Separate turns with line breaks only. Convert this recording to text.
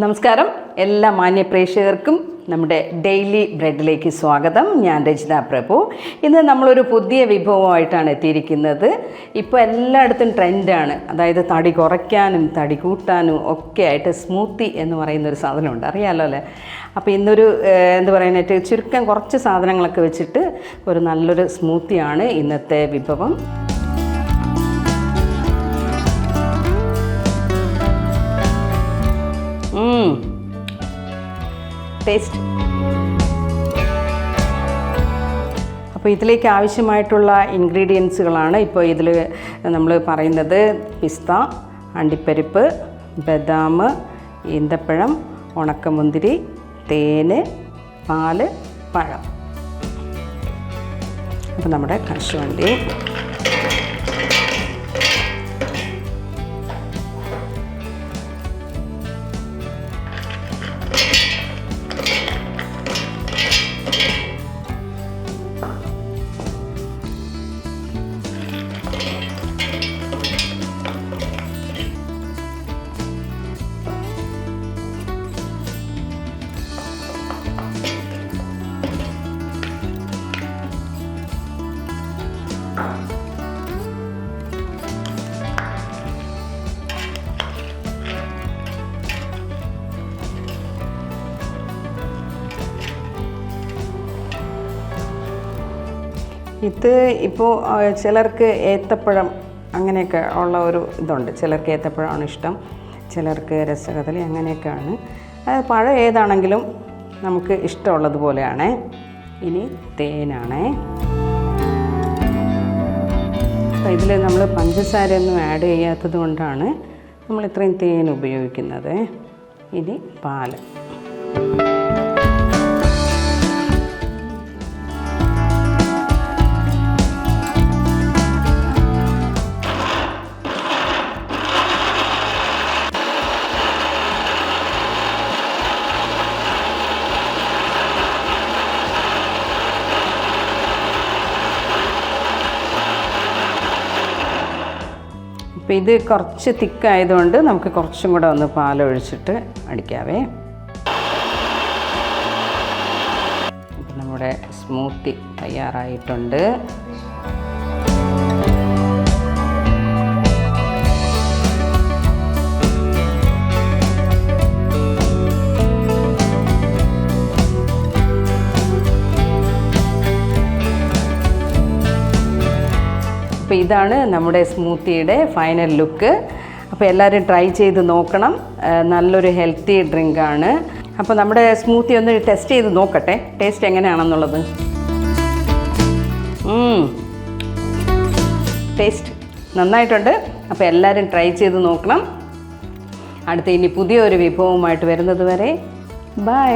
നമസ്കാരം. എല്ലാ മാന്യപ്രേക്ഷകർക്കും നമ്മുടെ ഡെയിലി ബ്രെഡിലേക്ക് സ്വാഗതം. ഞാൻ രചിത പ്രഭു. ഇന്ന് നമ്മളൊരു പുതിയ വിഭവമായിട്ടാണ് എത്തിയിരിക്കുന്നത്. ഇപ്പോൾ എല്ലായിടത്തും ട്രെൻഡാണ്. അതായത് തടി കുറയ്ക്കാനും തടി കൂട്ടാനും ഒക്കെ ആയിട്ട് സ്മൂത്തി എന്ന് പറയുന്ന ഒരു സാധനമുണ്ട്. അറിയാമല്ലോ അല്ലേ? അപ്പോൾ ഇന്നൊരു എന്ത് പറയാനായിട്ട് ചുരുക്കം കുറച്ച് സാധനങ്ങളൊക്കെ വെച്ചിട്ട് ഒരു നല്ലൊരു സ്മൂത്തിയാണ് ഇന്നത്തെ വിഭവം. ടേസ്റ്റ് അപ്പോൾ ഇതിലേക്ക് ആവശ്യമായിട്ടുള്ള ഇൻഗ്രീഡിയൻസുകളാണ് ഇപ്പോൾ ഇതിൽ നമ്മൾ പറയുന്നത് പിസ്ത അണ്ടിപ്പരിപ്പ് ബദാം ഈന്തപ്പഴം ഉണക്കമുന്തിരി തേന് പാൽ പഴം. അപ്പോൾ നമ്മുടെ കശുവണ്ടി ഇത് ഇപ്പോൾ ചിലർക്ക് ഏത്തപ്പഴം അങ്ങനെയൊക്കെ ഉള്ള ഒരു ഇതുണ്ട്. ചിലർക്ക് ഏത്തപ്പഴമാണ് ഇഷ്ടം ചിലർക്ക് രസകദളി അങ്ങനെയൊക്കെയാണ്. അത് പഴം ഏതാണെങ്കിലും നമുക്ക് ഇഷ്ടമുള്ളതുപോലെയാണ് ഇനി തേനാണേ. അപ്പോൾ ഇതിൽ നമ്മൾ പഞ്ചസാരയൊന്നും ആഡ് ചെയ്യാത്തത് കൊണ്ടാണ് നമ്മൾ ഇത്രയും തേൻ ഉപയോഗിക്കുന്നത്. ഇനി പാൽ. അപ്പോൾ ഇത് കുറച്ച് തിക്കായതുകൊണ്ട് നമുക്ക് കുറച്ചും കൂടെ ഒന്ന് പാലൊഴിച്ചിട്ട് അടിക്കാവേ. നമ്മുടെ സ്മൂത്തി തയ്യാറായിട്ടുണ്ട്. അപ്പോൾ ഇതാണ് നമ്മുടെ സ്മൂത്തിയുടെ ഫൈനൽ ലുക്ക് അപ്പോൾ എല്ലാവരും ട്രൈ ചെയ്ത് നോക്കണം. നല്ലൊരു ഹെൽത്തി ഡ്രിങ്കാണ് അപ്പോൾ നമ്മുടെ സ്മൂത്തി ഒന്ന് ടെസ്റ്റ് ചെയ്ത് നോക്കട്ടെ. ടേസ്റ്റ് എങ്ങനെയാണെന്നുള്ളത്? ടേസ്റ്റ് നന്നായിട്ടുണ്ട്. അപ്പോൾ എല്ലാവരും ട്രൈ ചെയ്ത് നോക്കണം. അടുത്ത ഇനി പുതിയൊരു വിഭവമായിട്ട് വരുന്നത് വരെ. ബൈ